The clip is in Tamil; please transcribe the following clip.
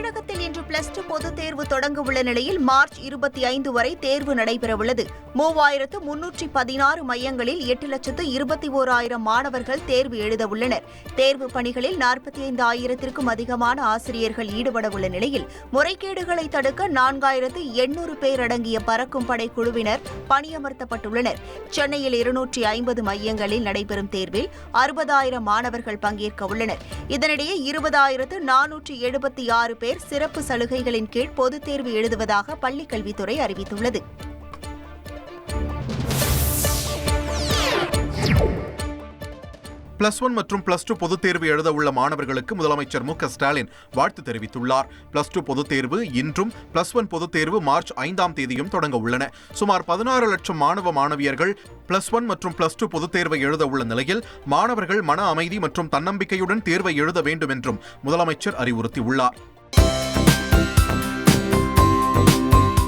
தமிழகத்தில் இன்று பிளஸ் டூ பொதுத் தேர்வு தொடங்க உள்ள நிலையில் மார்ச் இருபத்தி ஐந்து வரை தேர்வு நடைபெறவுள்ளது. மூவாயிரத்து முன்னூற்றி பதினாறு மையங்களில் எட்டு லட்சத்து இருபத்தி ஓராயிரம் மாணவர்கள் தேர்வு எழுத உள்ளனர் தேர்வு பணிகளில் நாற்பத்தி ஐந்து ஆயிரத்திற்கும் அதிகமான ஆசிரியர்கள் ஈடுபட உள்ள நிலையில் முறைகேடுகளை தடுக்க நான்காயிரத்து எண்ணூறு பேர் அடங்கிய பறக்கும் படை குழுவினர் பணியமர்த்தப்பட்டுள்ளனர். சென்னையில் இருநூற்றி ஐம்பது மையங்களில் நடைபெறும் தேர்வில் அறுபதாயிரம் மாணவர்கள் பங்கேற்க உள்ளனர். இதனிடையே இருபதாயிரத்து நானூற்றி எழுபத்தி ஆறு பேர் பேர் சிறப்பு சலுகைகளின் கீழ் பொதுத் தேர்வு எழுதுவதாக பள்ளிக் கல்வித்துறை அறிவித்துள்ளது. பிளஸ் ஒன் மற்றும் பிளஸ் டூ பொதுத் தேர்வு எழுத உள்ள மாணவர்களுக்கு முதலமைச்சர் மு ஸ்டாலின் வாழ்த்து தெரிவித்துள்ளார். பிளஸ் டூ பொதுத் தேர்வு இன்றும் பிளஸ் ஒன் பொதுத் தேர்வு மார்ச் ஐந்தாம் தேதியும் தொடங்க உள்ளன. சுமார் பதினாறு லட்சம் மாணவ மாணவியர்கள் பிளஸ் ஒன் மற்றும் பிளஸ் டூ பொதுத் தேர்வை எழுத உள்ள நிலையில் மாணவர்கள் மன அமைதி மற்றும் தன்னம்பிக்கையுடன் தேர்வை எழுத வேண்டும் என்றும் முதலமைச்சர் அறிவுறுத்தியுள்ளார்.